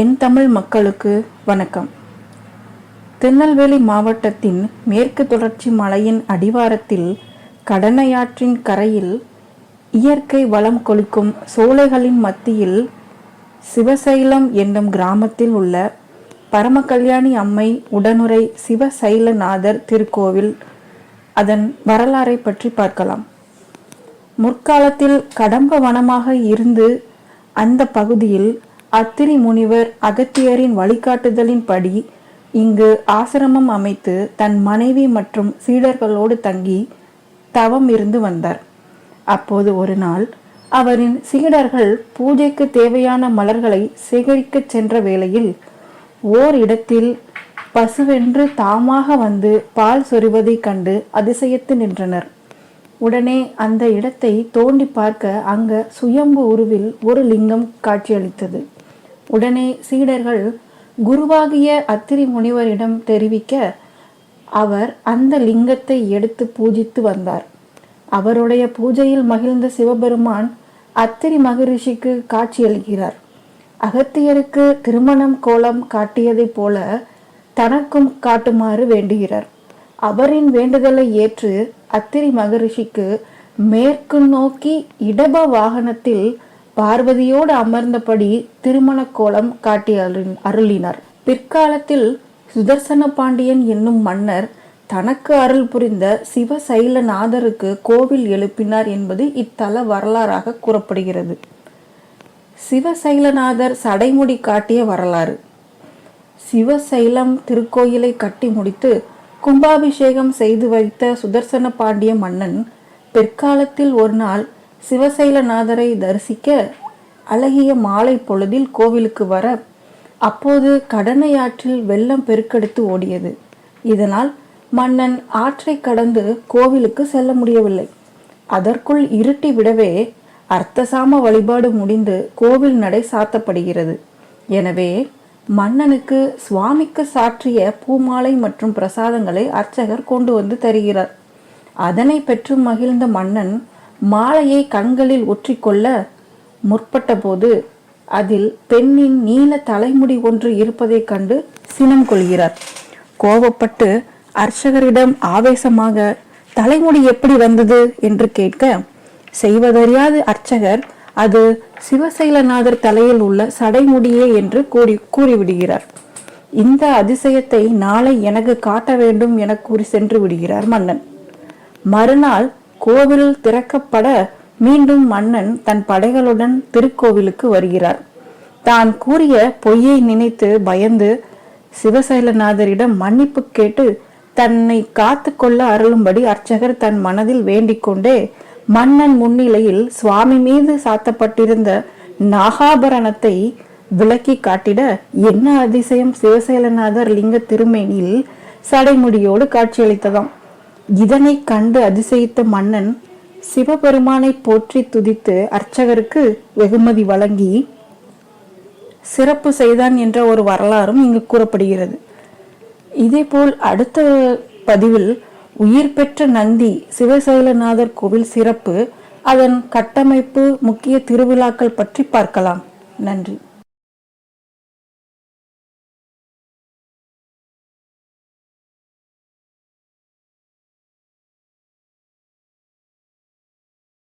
என் தமிழ் மக்களுக்கு வணக்கம். திருநெல்வேலி மாவட்டத்தின் மேற்கு தொடர்ச்சி மலையின் அடிவாரத்தில் கடனையாற்றின் கரையில் இயற்கை வளம் கொளிக்கும் சோலைகளின் மத்தியில் சிவசைலம் என்னும் கிராமத்தில் உள்ள பரமகல்யாணி அம்மை உடனுரை சிவசைலநாதர் திருக்கோவில் அதன் வரலாறை பற்றி பார்க்கலாம். முற்காலத்தில் கடம்ப வனமாக இருந்து அந்த பகுதியில் அத்திரி முனிவர் அகத்தியரின் வழிகாட்டுதலின்படி இங்கு ஆசிரமம் அமைத்து தன் மனைவி மற்றும் சீடர்களோடு தங்கி தவம் இருந்து வந்தார். அப்போது ஒரு நாள் அவரின் சீடர்கள் பூஜைக்கு தேவையான மலர்களை சேகரிக்கச் சென்ற வேளையில் ஓர் இடத்தில் பசுவென்று தாமாக வந்து பால் சொரிவதைக் கண்டு அதிசயத்து நின்றனர். உடனே அந்த இடத்தை தோண்டி பார்க்க அங்க சுயம்பு உருவில் ஒரு லிங்கம் காட்சியளித்தது. உடனே சீடர்கள் குருவாகிய அத்திரி முனிவரிடம் தெரிவிக்க அவர் அந்த லிங்கத்தை எடுத்து பூஜித்து வந்தார். அவருடைய பூஜையில் மகிழ்ந்த சிவபெருமான் அத்திரி மகரிஷிக்கு காட்சியளிக்கிறார் அகத்தியருக்கு திருமணம் கோலம் காட்டியதைப் போல தனக்கும் காட்டுமாறு வேண்டுகிறார். அவரின் வேண்டுதலை ஏற்று அத்திரி மகரிஷிக்கு மேற்கு நோக்கி இடப வாகனத்தில் பார்வதியோடு அமர்ந்தபடி திருமண கோலம் காட்டி அருள்- அருளினார். பிற்காலத்தில் சுதர்சன பாண்டியன் என்னும் மன்னர் தனக்கு அருள் புரிந்த சிவசைலநாதருக்கு கோவில் எழுப்பினார் என்பது இத்தல வரலாறாக கூறப்படுகிறது. சிவசைலநாதர் சடைமுடி காட்டிய வரலாறு. சிவசைலம் திருக்கோயிலை கட்டி முடித்து கும்பாபிஷேகம் செய்து வைத்த சுதர்சன பாண்டிய மன்னன் பிற்காலத்தில் ஒரு நாள் சிவசைலநாதரை தரிசிக்க அழகிய மாலை பொழுதில் கோவிலுக்கு வர அப்போது கடனையாற்றில் வெள்ளம் பெருக்கெடுத்து ஓடியது. இதனால் மன்னன் ஆற்றை கடந்து கோவிலுக்கு செல்ல முடியவில்லை. அதற்குள் இருட்டி விடவே அர்த்தசாம வழிபாடு முடிந்து கோவில் நடை சாத்தப்படுகிறது. எனவே மன்னனுக்கு சுவாமிக்கு சாற்றிய பூமாலை மற்றும் பிரசாதங்களை அர்ச்சகர் கொண்டு வந்து தருகிறார். அதனை பெற்று மகிழ்ந்த மன்னன் மாலையை கண்களில் ஒற்றிக்கொள்ள முற்பட்டபோது அதில் பெண்ணின் நீல தலைமுடி ஒன்று இருப்பதைக் கண்டு சினம் கொள்கிறார். கோபப்பட்டு அர்ச்சகரிடம் ஆவேசமாக தலைமுடி எப்படி வந்தது? என்று கேட்க செய்வதறியாது அர்ச்சகர் அது சிவசைலநாதர் தலையில் உள்ள சடைமுடியே என்று கூறி கூறிவிடுகிறார். இந்த அதிசயத்தை நாளை எனக்கு காட்ட வேண்டும் என கூறி சென்று விடுகிறார் மன்னன். மறுநாள் கோவில் திறக்கப்பட மீண்டும் மன்னன் தன் படைகளுடன் திருக்கோவிலுக்கு வருகிறார். தான் கூறிய பொய்யை நினைத்து பயந்து சிவசைலநாதரிடம் மன்னிப்பு கேட்டு தன்னை காத்து கொள்ள அருளும்படி அர்ச்சகர் தன் மனதில் வேண்டிக் கொண்டே மன்னன் முன்னிலையில் சுவாமி மீது சாத்தப்பட்டிருந்த நாகாபரணத்தை விளக்கி காட்டிட என்ன அதிசயம் சிவசைலநாதர் லிங்க திருமேனியில் சடைமுடியோடு காட்சியளித்ததாம். இதனை கண்டு அதிசயித்த மன்னன் சிவபெருமானை போற்றி துதித்து அர்ச்சகருக்கு வெகுமதி வழங்கி சிறப்பு செய்தான் என்ற ஒரு வரலாறும் இங்கு கூறப்படுகிறது. இதேபோல் அடுத்த பதிவில் உயிர் பெற்ற நந்தி சிவசைலநாதர் கோவில் சிறப்பு அதன் கட்டமைப்பு முக்கிய திருவிழாக்கள் பற்றி பார்க்கலாம். நன்றி.